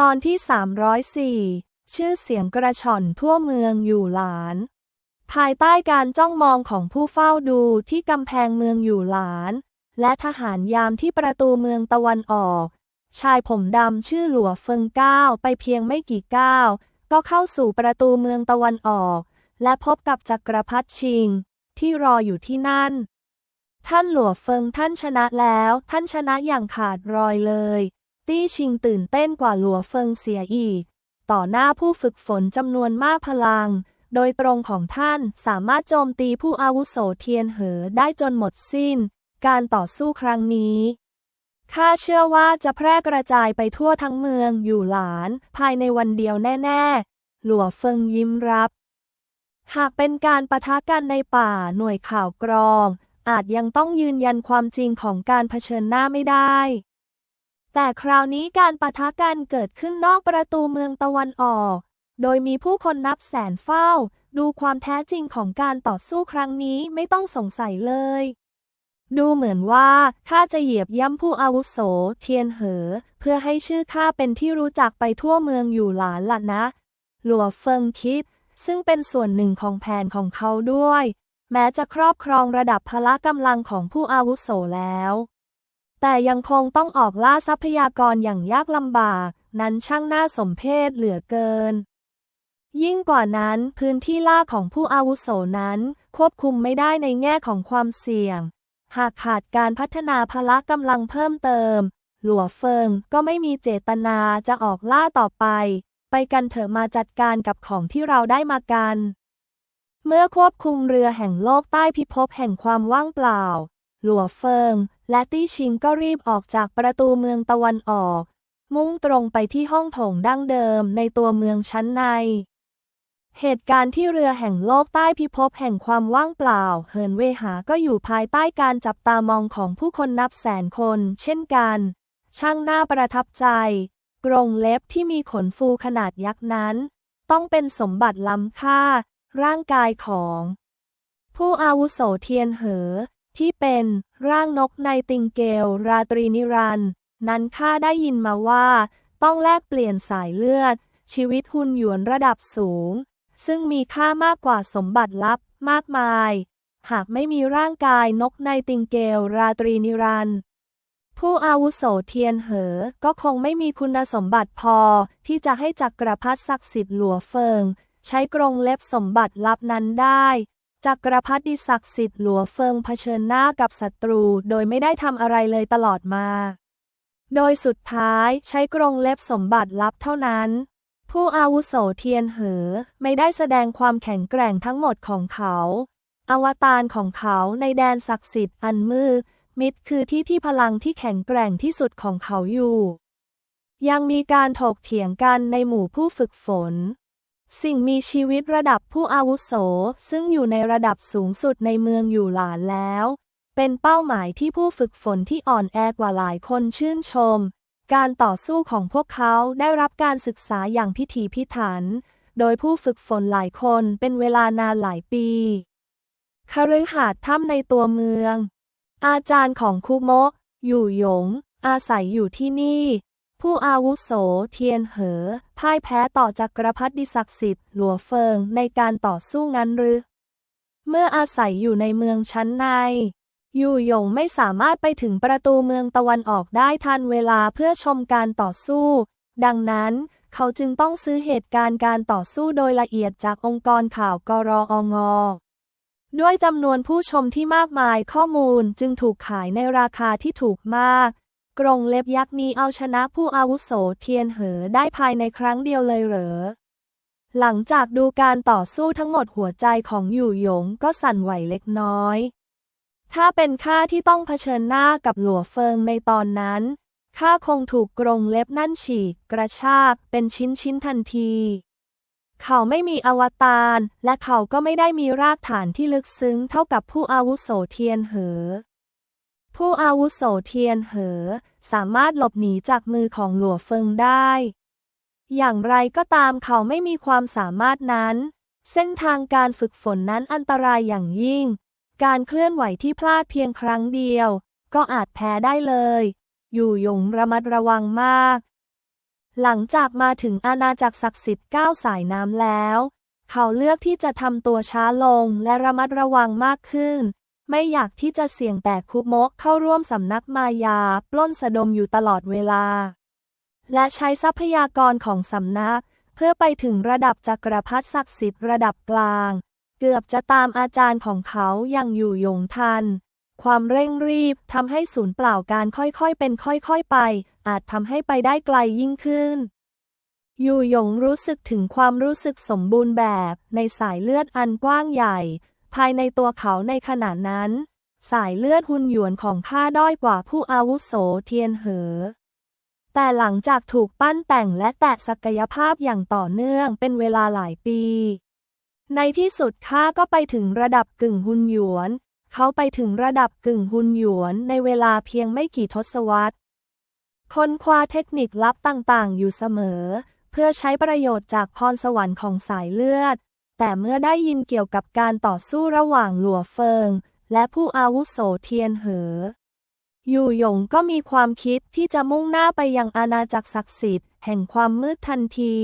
ตอนที่ 304 ชื่อเสียงกระช่อนทั่วเมืองอยู่หลาน ภายใต้การจ้องมองของผู้เฝ้าดูที่กำแพงเมืองอยู่หลาน และทหารยามที่ประตูเมืองตะวันออก ชายผมดำชื่อหลัวเฟิงก้าวไปเพียงไม่กี่ก้าว ก็เข้าสู่ประตูเมืองตะวันออก และพบกับจักรพรรดิชิง ที่รออยู่ที่นั่น ท่านหลัวเฟิงท่านชนะแล้ว ท่านชนะอย่างขาดรอยเลย ตี้ชิงตื่นเต้นกว่าหลัวเฟิงเสียอีก ต่อหน้าผู้ฝึกฝนจำนวนมากพลัง โดยตรงของท่านสามารถโจมตีผู้อาวุโสเทียนเหอได้จนหมดสิ้น การต่อสู้ครั้งนี้ข้าเชื่อว่าจะแพร่กระจายไปทั่วทั้งเมืองอยู่หลาน ภายในวันเดียวแน่ ๆ หลัวเฟิงยิ้มรับ หากเป็นการปะทะกันในป่าหน่วยข่าวกรอง อาจยังต้องยืนยันความจริงของการเผชิญหน้าไม่ได้ แต่คราวนี้การปะทะกันเกิดขึ้นนอกประตูเมืองตะวันออก โดยมีผู้คนนับแสนเฝ้า ดูความแท้จริงของการต่อสู้ครั้งนี้ไม่ต้องสงสัยเลย ดูเหมือนว่าข้าจะเหยียบย่ำผู้อาวุโสเทียนเหอ เพื่อให้ชื่อข้าเป็นที่รู้จักไปทั่วเมืองอยู่หลานล่ะนะ หลัวเฟิงคิด ซึ่งเป็นส่วนหนึ่งของแผนของเขาด้วย แม้จะครอบครองระดับพละกำลังของผู้อาวุโสแล้ว แต่ยังคงต้องออกล่าทรัพยากรอย่างยากลำบาก นั้นช่างน่าสมเพชเหลือเกิน ยิ่งกว่านั้นพื้นที่ล่าของผู้อาวุโสนั้น ควบคุมไม่ได้ในแง่ของความเสี่ยง หากขาดการพัฒนาพละกำลังเพิ่มเติม หลัวเฟิงก็ไม่มีเจตนาจะออกล่าต่อไป ไปกันเถอะมาจัดการกับของที่เราได้มากัน เมื่อควบคุมเรือแห่งโลกใต้พิภพแห่งความว่างเปล่า หลัวเฟิง และตี้ชิงก็รีบออกจากประตูเมืองตะวันออก มุ่งตรงไปที่ห้องโถงดั้งเดิมในตัวเมืองชั้นใน เหตุการณ์ที่เรือแห่งโลกใต้พิภพแห่งความว่างเปล่าเหินเวหาก็อยู่ภายใต้การจับตามองของผู้คนนับแสนคน เช่นกัน ช่างน่าประทับใจ กรงเล็บที่มีขนฟูขนาดยักษ์นั้น ต้องเป็นสมบัติล้ำค่า ร่างกายของ ผู้อาวุโสเทียนเหอ ที่เป็นร่างนกในติงเกล ราตรีนิรันดร์นั้นข้าได้ยินมาว่า ต้องแลกเปลี่ยนสายเลือด ชีวิตหุ่นหยวนระดับสูง ซึ่งมีค่ามากกว่าสมบัติลับมากมาย หากไม่มีร่างกายนกในติงเกล ราตรีนิรันดร์ผู้อาวุโสเทียนเหอ ก็คงไม่มีคุณสมบัติพอ ที่จะให้จักรพรรดิศักดิ์สิทธิ์หลัวเฟิง ใช้กรงเล็บสมบัติลับนั้นได้ จักรพรรดิศักดิ์สิทธิ์หลัวเฟิงเผชิญหน้ากับศัตรู โดยไม่ได้ทำอะไรเลยตลอดมา โดยสุดท้ายใช้กรงเล็บสมบัติลับเท่านั้น ผู้อาวุโสเทียนเหอ ไม่ได้แสดงความแข็งแกร่งทั้งหมดของเขา อวตารของเขาในแดนศักดิ์สิทธิ์อันมืดมิดคือที่ที่พลังที่แข็งแกร่งที่สุดของเขาอยู่ ยังมีการถกเถียงกันในหมู่ผู้ฝึกฝน สิ่งมีชีวิตระดับผู้อาวุโส ซึ่งอยู่ในระดับสูงสุดในเมืองอยู่หลานแล้ว เป็นเป้าหมายที่ผู้ฝึกฝนที่อ่อนแอกว่าหลายคนชื่นชม การต่อสู้ของพวกเขาได้รับการศึกษาอย่างพิถีพิถัน โดยผู้ฝึกฝนหลายคนเป็นเวลานานหลายปีคฤหาสน์ถ้ำในตัวเมือง อาจารย์ของคุโมะ อยู่หยง อาศัยอยู่ที่นี่ ผู้อาวุโสเทียนเหอ พ่ายแพ้ต่อจักรพรรดิศักดิ์สิทธิ์หลัวเฟิงในการต่อสู้งั้นหรือ เมื่ออาศัยอยู่ในเมืองชั้นในอยู่หยงไม่สามารถไปถึงประตูเมืองตะวันออกได้ทันเวลาเพื่อชมการต่อสู้ ดังนั้นเขาจึงต้องซื้อเหตุการณ์การต่อสู้โดยละเอียดจากองค์กรข่าวกรองด้วยจำนวนผู้ชมที่มากมายข้อมูลจึงถูกขายในราคาที่ถูกมาก กรงเล็บยักษ์นี้เอาชนะผู้อาวุโสเทียนเหอได้ภายในครั้งเดียวเลยเหรอ หลังจากดูการต่อสู้ทั้งหมดหัวใจของอยู่หยงก็สั่นไหวเล็กน้อย ถ้าเป็นข้าที่ต้องเผชิญหน้ากับหลัวเฟิงในตอนนั้น ข้าคงถูกกรงเล็บนั่นฉีกกระชากเป็นชิ้นชิ้นทันที เขาไม่มีอวตารและเขาก็ไม่ได้มีรากฐานที่ลึกซึ้งเท่ากับผู้อาวุโสเทียนเหอ ผู้อาวุโสเทียนเหอ สามารถหลบหนีจากมือของหลัวเฟิงได้ อย่างไรก็ตามเขาไม่มีความสามารถนั้น เส้นทางการฝึกฝนนั้นอันตรายอย่างยิ่ง การเคลื่อนไหวที่พลาดเพียงครั้งเดียว ก็อาจแพ้ได้เลย อยู่ยงระมัดระวังมาก หลังจากมาถึงอาณาจักรศักดิ์สิทธิ์ก้าสายน้ำแล้ว เขาเลือกที่จะทำตัวช้าลงและระมัดระวังมากขึ้น ไม่อยากที่จะเสี่ยงแต่คุโมะเข้าร่วมสำนักมายา ปล้นสะดมอยู่ตลอดเวลา และใช้ทรัพยากรของสำนัก เพื่อไปถึงระดับจักรพรรดิศักดิ์สิทธิ์ระดับกลาง เกือบจะตามอาจารย์ของเขาอย่างอยู่ยงทัน ความเร่งรีบทำให้ศูนย์เปล่าการค่อยๆเป็นค่อยๆไป อาจทำให้ไปได้ไกลยิ่งขึ้นอยู่หยงรู้สึกถึงความรู้สึกสมบูรณ์แบบในสายเลือดอันกว้างใหญ่ ภายในตัวเขาในขณะนั้น สายเลือดหุนหยวนของข้าด้อยกว่าผู้อาวุโสเทียนเหอ แต่หลังจากถูกปั้นแต่งและแตะศักยภาพอย่างต่อเนื่องเป็นเวลาหลายปี ในที่สุดข้าก็ไปถึงระดับกึ่งหุนหยวน เขาไปถึงระดับกึ่งหุนหยวนในเวลาเพียงไม่กี่ทศวรรษค้นคว้าเทคนิคลับต่างๆ อยู่เสมอ เพื่อใช้ประโยชน์จากพรสวรรค์ของสายเลือด แต่เมื่อได้ยินเกี่ยวกับการต่อสู้ระหว่างหลัวเฟิง และผู้อาวุโสเทียนเหอ อยู่หยงก็มีความคิดที่จะมุ่งหน้าไปยังอาณาจักรศักดิ์สิทธิ์แห่งความมืดทันที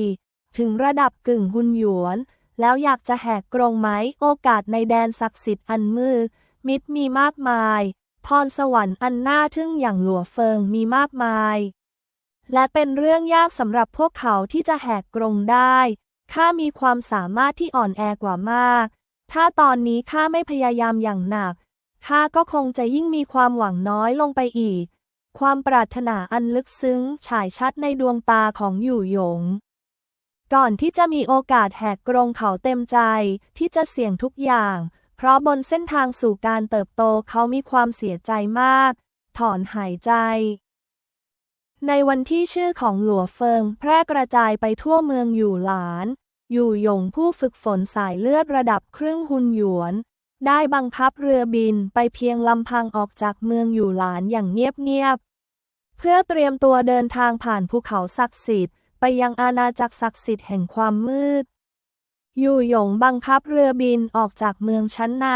ถึงระดับกึ่งหุนหยวน แล้วอยากจะแหกกรงไหมโอกาสในแดนศักดิ์สิทธิ์อันมืดมิตรมีมากมาย พรสวรรค์อันน่าทึ่งอย่างหลัวเฟิงมีมากมาย และเป็นเรื่องยากสำหรับพวกเขาที่จะแหกกรงได้ ข้ามีความสามารถที่อ่อนแอกว่ามาก ถ้าตอนนี้ข้าไม่พยายามอย่างหนัก ข้าก็คงจะยิ่งมีความหวังน้อยลงไปอีก ความปรารถนาอันลึกซึ้งฉายชัดในดวงตาของอยู่หยง ก่อนที่จะมีโอกาสแหกกรงเขาเต็มใจที่จะเสี่ยงทุกอย่าง เพราะบนเส้นทางสู่การเติบโตเขามีความเสียใจมาก ถอนหายใจ ในวันที่ชื่อของหลัวเฟิง แพร่กระจายไปทั่วเมืองอยู่หลาน อยู่หยงผู้ฝึกฝนสายเลือดระดับครึ่งหุนหยวน ได้บังคับเรือบินไปเพียงลำพังออกจากเมืองอยู่หลานอย่างเงียบๆ เพื่อเตรียมตัวเดินทางผ่านภูเขาศักดิ์สิทธิ์ไปยังอาณาจักรศักดิ์สิทธิ์แห่งความมืด อยู่หยงบังคับเรือบินออกจากเมืองชั้นใน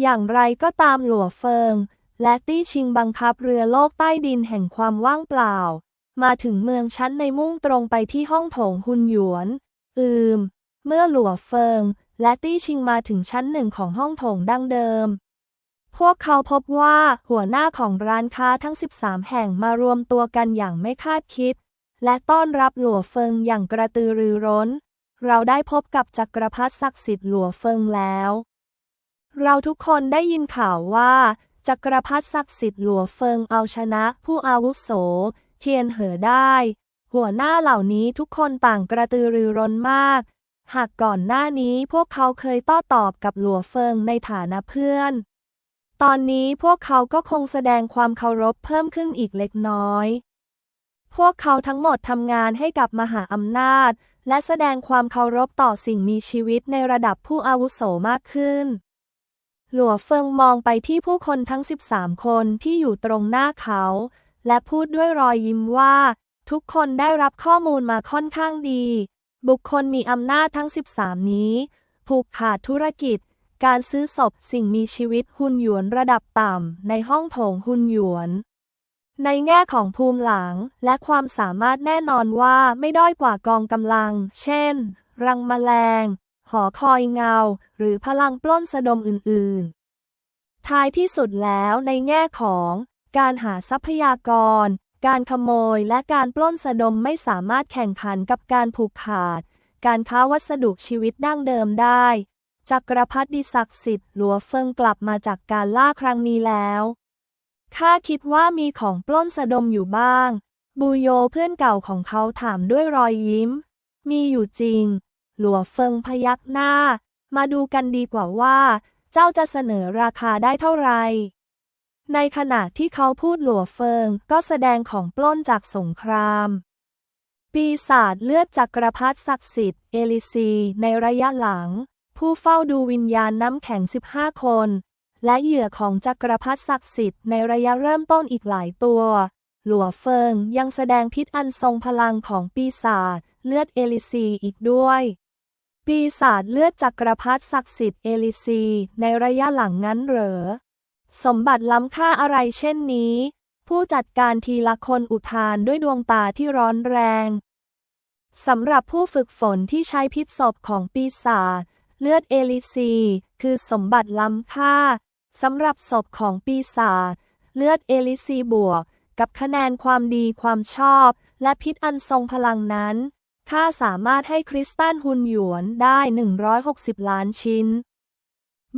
อย่างไรก็ตามหลัวเฟิง และตี้ชิงบังคับเรือโลกใต้ดินแห่งความว่างเปล่า มาถึงเมืองชั้นในมุ่งตรงไปที่ห้องโถงหุนหยวน อืม เมื่อหลัวเฟิง และตี้ชิงมาถึงชั้นหนึ่งของห้องโถงดั้งเดิม พวกเขาพบว่าหัวหน้าของร้านค้าทั้ง 13 แห่งมารวมตัวกันอย่างไม่คาดคิด และต้อนรับหลัวเฟิงอย่างกระตือรือร้น เราได้พบกับจักรพรรดิศักดิ์สิทธิ์หลัวเฟิงแล้ว เราทุกคนได้ยินข่าวว่า จักรพรรดิศักดิ์สิทธิ์หลัวเฟิงเอาชนะผู้อาวุโส เทียนเหอได้ หัวหน้าเหล่านี้ทุกคนต่างกระตือรือร้นมาก หากก่อนหน้านี้พวกเขาเคยโต้อตอบกับหลัวเฟิงในฐานะเพื่อน ตอนนี้พวกเขาก็คงแสดงความเคารพเพิ่มขึ้นอีกเล็กน้อย พวกเขาทั้งหมดทำงานให้กับมหาอำนาจ และแสดงความเคารพต่อสิ่งมีชีวิตในระดับผู้อาวุโสมากขึ้น หลัวเฟิงมองไปที่ผู้คนทั้ง 13 คนที่อยู่ตรงหน้าเขา และพูดด้วยรอยยิ้มว่า ทุกคนได้รับข้อมูลมาค่อนข้างดี บุคคลมีอำนาจทั้ง 13 นี้ ผูกขาดธุรกิจ การซื้อศพสิ่งมีชีวิตหุนหยวนระดับต่ำในห้องโถงหุนหยวน ในแง่ของภูมิหลังและความสามารถแน่นอนว่าไม่ด้อยกว่ากองกำลัง เช่น รังแมลง หอคอยเงา หรือพลังปล้นสะดมอื่น ๆ ท้ายที่สุดแล้วในแง่ของการหาทรัพยากร การขโมยและการปล้นสะดมไม่สามารถแข่งขันกับการผูกขาด การค้าวัสดุชีวิตดั้งเดิมได้จักรพรรดิศักดิ์สิทธิ์หลัวเฟิงกลับมาจากการล่าครั้งนี้แล้วข้าคิดว่ามีของปล้นสะดมอยู่บ้าง บูโยเพื่อนเก่าของเขาถามด้วยรอยยิ้ม มีอยู่จริง หลัวเฟิงพยักหน้า มาดูกันดีกว่าว่า เจ้าจะเสนอราคาได้เท่าไหร่ในขณะที่เขาพูดหลัวเฟิงก็แสดงของปล้นจากสงคราม ปีศาจเลือดจักรพรรดิศักดิ์สิทธิ์เอลิซีในระยะหลัง ผู้เฝ้าดูวิญญาณน้ำแข็ง 15 คน และเหยื่อของจักรพรรดิศักดิ์สิทธิ์ในระยะเริ่มต้นอีกหลายตัว หลัวเฟิงยังแสดงพิษอันทรงพลังของปีศาจเลือดเอลิซีอีกด้วย ปีศาจเลือดจักรพรรดิศักดิ์สิทธิ์เอลิซี ในระยะหลังงั้นเหรอ สมบัติล้ำค่าอะไรเช่นนี้ ผู้จัดการทีละคนอุทานด้วยดวงตาที่ร้อนแรง สำหรับผู้ฝึกฝนที่ใช้พิษศพของปีศาจเลือดเอลิซี คือสมบัติล้ำค่าสำหรับศพของปีศาจเลือดเอลิซีบวก กับคะแนนความดีความชอบ และพิษอันทรงพลังนั้น ค่าสามารถให้คริสตันฮุนหยวนได้ 160 ล้านชิ้น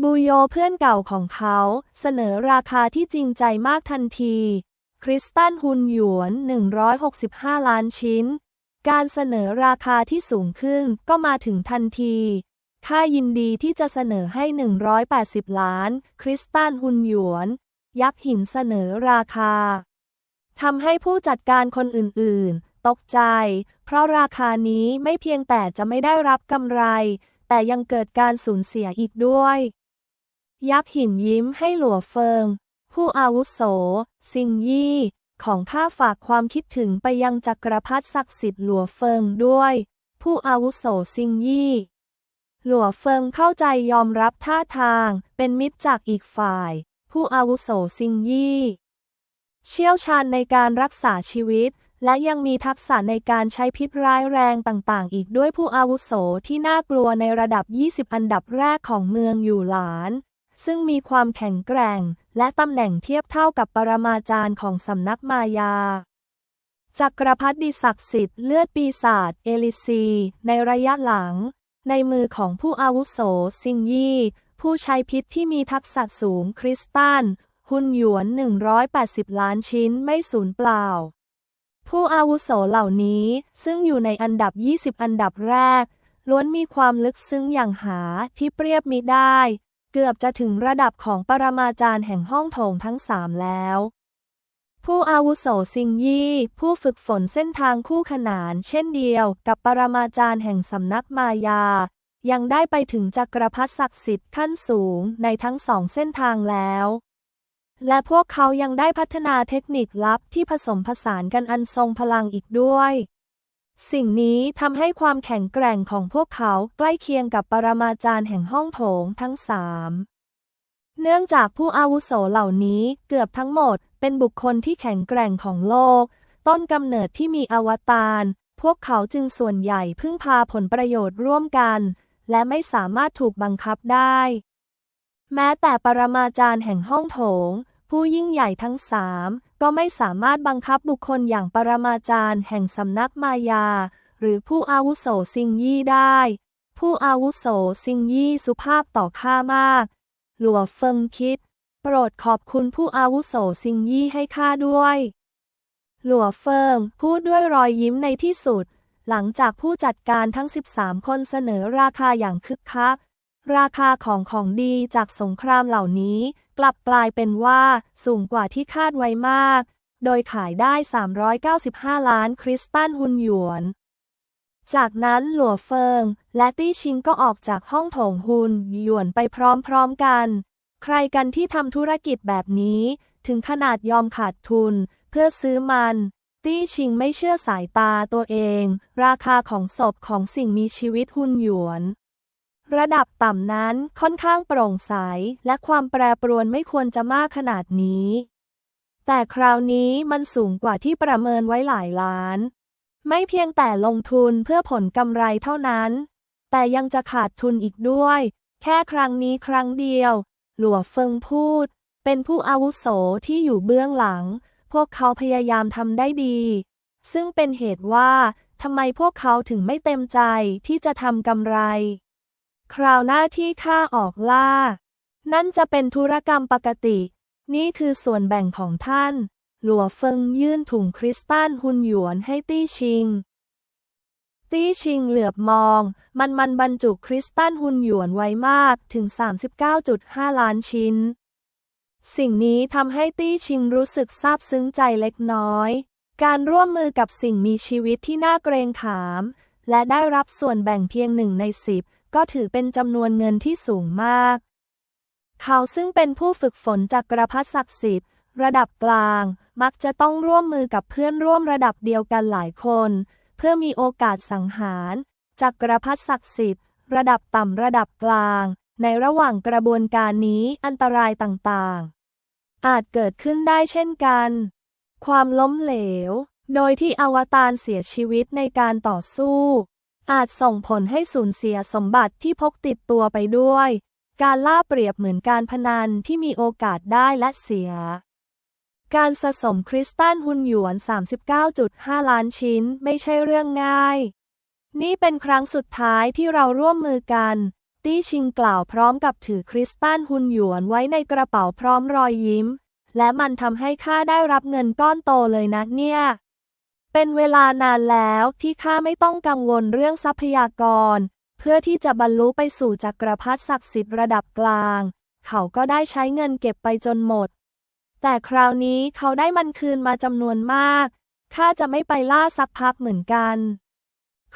บูโยเพื่อนเก่าของเขา เสนอราคาที่จริงใจมากทันที คริสตันฮุนหยวน 165 ล้านชิ้น การเสนอราคาที่สูงขึ้นก็มาถึงทันทีค่ายินดีที่จะเสนอให้ 180 ล้าน คริสตันฮุนหยวน ยักษ์หินเสนอราคาทำให้ผู้จัดการคนอื่นๆ ตกใจ เพราะราคานี้ไม่เพียงแต่จะไม่ได้รับกำไร แต่ยังเกิดการสูญเสียอีกด้วย ยักษ์หินยิ้มให้หลัวเฟิง ผู้อาวุโส ซิงยี่ ของข้าฝากความคิดถึงไปยังจักรพรรดิศักดิ์สิทธิ์หลัวเฟิงด้วย ผู้อาวุโสซิงยี่ หลัวเฟิงเข้าใจยอมรับท่าทาง เป็นมิตรจากอีกฝ่าย ผู้อาวุโสซิงยี่ เชี่ยวชาญในการรักษาชีวิต และยังมีทักษะในการใช้พิษร้ายแรงต่างๆ อีกด้วยผู้อาวุโสที่น่ากลัวในระดับ 20 อันดับแรกของเมืองอยู่หลาน ซึ่งมีความแข็งแกร่ง และตำแหน่งเทียบเท่ากับปรมาจารย์ของสำนักมายาจักรพรรดิศักดิ์สิทธิ์เลือดปีศาจเอลิซี ในระยะหลัง ในมือของผู้อาวุโสซิงยี่ ผู้ใช้พิษที่มีทักษะสูงคริสตัน หุ่นหยวน 180 ล้านชิ้นไม่สูญเปล่า ผู้อาวุโสเหล่านี้ซึ่งอยู่ในอันดับ 20 อันดับแรก ล้วนมีความลึกซึ้งอย่างหาที่เปรียบมิได้ เกือบจะถึงระดับของปรมาจารย์แห่งห้องโถงทั้งสามแล้ว ผู้อาวุโสซิงยี่ ผู้ฝึกฝนเส้นทางคู่ขนาน เช่นเดียวกับปรมาจารย์แห่งสำนักมายา ยังได้ไปถึงจักรพรรดิศักดิ์สิทธิ์ขั้นสูงในทั้งสองเส้นทางแล้ว และพวกเขายังได้พัฒนาเทคนิคลับที่ผสมผสานกันอันทรงพลังอีกด้วย สิ่งนี้ทำให้ความแข็งแกร่งของพวกเขาใกล้เคียงกับปรมาจารย์แห่งห้องโถงทั้งสามเนื่องจากผู้อาวุโสเหล่านี้เกือบทั้งหมด เป็นบุคคลที่แข็งแกร่งของโลก ต้นกำเนิดที่มีอวตาร พวกเขาจึงส่วนใหญ่พึ่งพาผลประโยชน์ร่วมกัน และไม่สามารถถูกบังคับได้ แม้แต่ปรมาจารย์แห่งห้องโถง ผู้ยิ่งใหญ่ทั้งสามก็ไม่สามารถบังคับบุคคลอย่างปรมาจารย์แห่งสำนักมายา หรือผู้อาวุโสซิงยี่ได้ ผู้อาวุโสซิงยี่สุภาพต่อข้ามาก หลัวเฟิงคิด โปรดขอบคุณผู้อาวุโสซิงยี่ให้ข้าด้วย หลัวเฟิงพูดด้วยรอยยิ้มในที่สุด หลังจากผู้จัดการทั้ง 13 คนเสนอราคาอย่างคึกคัก ราคาของของดีจากสงครามเหล่านี้กลับกลายเป็นว่าสูงกว่าที่คาดไว้มาก โดยขายได้ 395 ล้านคริสตัลฮุนหยวน จากนั้นหลัวเฟิง และตี้ชิงก็ออกจากห้องโถงฮุนหยวนไปพร้อมๆกัน ใครกันที่ทำธุรกิจแบบนี้ ถึงขนาดยอมขาดทุน เพื่อซื้อมัน ตี้ชิงไม่เชื่อสายตาตัวเอง ราคาของศพของสิ่งมีชีวิตฮุนหยวน ระดับต่ำนั้นค่อนข้างโปร่งใส และความแปรปรวนไม่ควรจะมากขนาดนี้ แต่คราวนี้มันสูงกว่าที่ประเมินไว้หลายล้าน ไม่เพียงแต่ลงทุนเพื่อผลกำไรเท่านั้น แต่ยังจะขาดทุนอีกด้วย แค่ครั้งนี้ครั้งเดียว หลัวเฟิงพูด เป็นผู้อาวุโสที่อยู่เบื้องหลัง พวกเขาพยายามทำได้ดี ซึ่งเป็นเหตุว่าทำไมพวกเขาถึงไม่เต็มใจที่จะทำกำไร คราวหน้าที่ข้าออกล่า นั่นจะเป็นธุรกรรมปกติ นี่คือส่วนแบ่งของท่าน หลัวเฟิงยื่นถุงคริสตัลฮุนหยวนให้ตี้ชิง ตี้ชิงเหลือบมอง มันมันบรรจุคริสตัลฮุนหยวนไว้มากถึง 39.5 ล้านชิ้น สิ่งนี้ทำให้ตี้ชิงรู้สึกซาบซึ้งใจเล็กน้อย การร่วมมือกับสิ่งมีชีวิตที่น่าเกรงขาม และได้รับส่วนแบ่งเพียงหนึ่งในสิบ ก็ถือเป็นจำนวนเงินที่สูงมาก เขาซึ่งเป็นผู้ฝึกฝนจากกระพัศักดิ์สิทธิ์ ระดับกลาง มักจะต้องร่วมมือกับเพื่อนร่วมระดับเดียวกันหลายคน เพื่อมีโอกาสสังหารจากกระพัศักดิ์สิทธิ์ ระดับต่ำระดับกลาง ในระหว่างกระบวนการนี้อันตรายต่างๆ อาจเกิดขึ้นได้เช่นกัน ความล้มเหลว โดยที่อวตารเสียชีวิตในการต่อสู้ อาจส่งผลให้สูญเสียสมบัติที่พกติดตัวไปด้วย การล่าเปรียบเหมือนการพนันที่มีโอกาสได้และเสีย การสะสมคริสตัลหุ้นหยวน 39.5 ล้านชิ้นไม่ใช่เรื่องง่าย นี่เป็นครั้งสุดท้ายที่เราร่วมมือกัน ตี้ชิงกล่าวพร้อมกับถือคริสตัลหุ้นหยวนไว้ในกระเป๋าพร้อมรอยยิ้ม และมันทำให้ข้าได้รับเงินก้อนโตเลยนะเนี่ย เป็นเวลานานแล้วที่ข้าไม่ต้องกังวลเรื่องทรัพยากร เพื่อที่จะบรรลุไปสู่จักรพรรดิศักดิ์สิทธิ์ระดับกลาง เขาก็ได้ใช้เงินเก็บไปจนหมด แต่คราวนี้เขาได้มันคืนมาจำนวนมากข้าจะไม่ไปล่าสักพักเหมือนกัน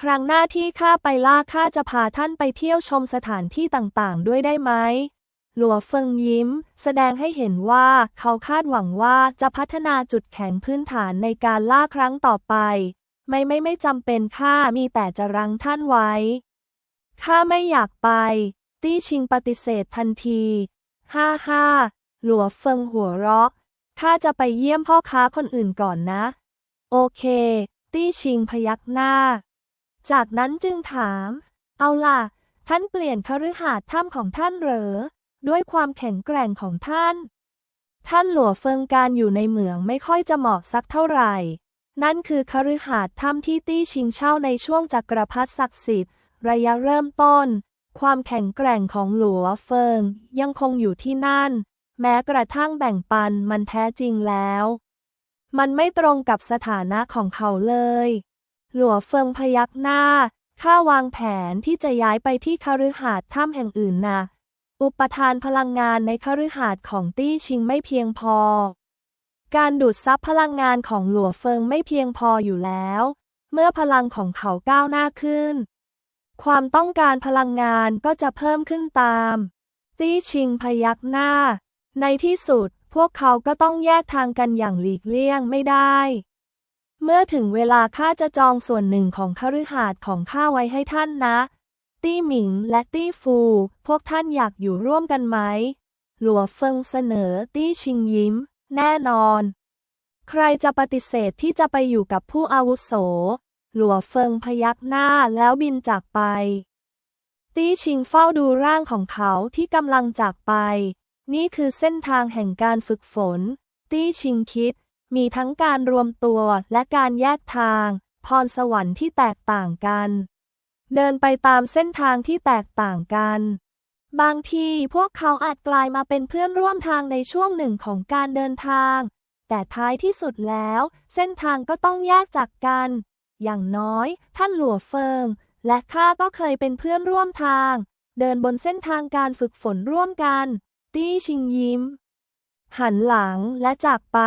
ครั้งหน้าที่ข้าไปล่าข้าจะพาท่านไปเที่ยวชมสถานที่ต่างๆ ด้วยได้ไหม หลัวเฟิงยิ้ม แสดงให้เห็นว่าเขาคาดหวังว่าจะพัฒนาจุดแข็งพื้นฐานในการล่าครั้งต่อไป ไม่ไม่ไม่จำเป็นข้ามีแต่จะรั้งท่านไว้ข้าไม่อยากไป ตี้ชิงปฏิเสธทันทีฮ่าฮ่าหลัวเฟิงหัวเราะข้าจะไปเยี่ยมพ่อค้าคนอื่นก่อนนะ โอเค ตี้ชิงพยักหน้า จากนั้นจึงถาม เอาล่ะ ท่านเปลี่ยนคฤหาสน์ถ้ำของท่านเหรอ ด้วยความแข็งแกร่งของท่าน ท่านหลัวเฟิงการอยู่ในเหมืองไม่ค่อยจะเหมาะสักเท่าไหร่ นั่นคือคฤหาสน์ถ้ำที่ตี้ชิงเช่าในช่วงจักรพรรดิศักดิ์สิทธิ์ ระยะเริ่มต้น ความแข็งแกร่งของหลัวเฟิงยังคงอยู่ที่นั่น แม้กระทั่งแบ่งปันมันแท้จริงแล้ว มันไม่ตรงกับสถานะของเขาเลย หลัวเฟิงพยักหน้าข้าวางแผนที่จะย้ายไปที่คฤหาสน์ถ้ำแห่งอื่นนะ อุปทานพลังงานในคฤหาสน์ของตี้ชิงไม่เพียงพอ การดูดซับพลังงานของหลัวเฟิงไม่เพียงพออยู่แล้ว เมื่อพลังของเขาก้าวหน้าขึ้น ความต้องการพลังงานก็จะเพิ่มขึ้นตาม ตี้ชิงพยักหน้า ในที่สุดพวกเขาก็ต้องแยกทางกันอย่างหลีกเลี่ยงไม่ได้ เมื่อถึงเวลาข้าจะจองส่วนหนึ่งของคฤหาสน์ของข้าไว้ให้ท่านนะ ตี้หมิงและตี้ฟู พวกท่านอยากอยู่ร่วมกันไหม หลัวเฟิงเสนอตี้ชิงยิ้ม แน่นอน ใครจะปฏิเสธที่จะไปอยู่กับผู้อาวุโส หลัวเฟิงพยักหน้าแล้วบินจากไป ตี้ชิงเฝ้าดูร่างของเขาที่กำลังจากไป นี่คือเส้นทางแห่งการฝึกฝน ตี้ชิงคิด มีทั้งการรวมตัวและการแยกทาง พรสวรรค์ที่แตกต่างกัน เดินไปตามเส้นทางที่แตกต่างกัน บางทีพวกเขาอาจกลายมาเป็นเพื่อนร่วมทางในช่วงหนึ่งของการเดินทาง แต่ท้ายที่สุดแล้ว เส้นทางก็ต้องแยกจากกัน อย่างน้อย ท่านหลัวเฟิง และข้าก็เคยเป็นเพื่อนร่วมทาง เดินบนเส้นทางการฝึกฝนร่วมกัน ตี้ชิงยิ้ม หันหลังและจากไป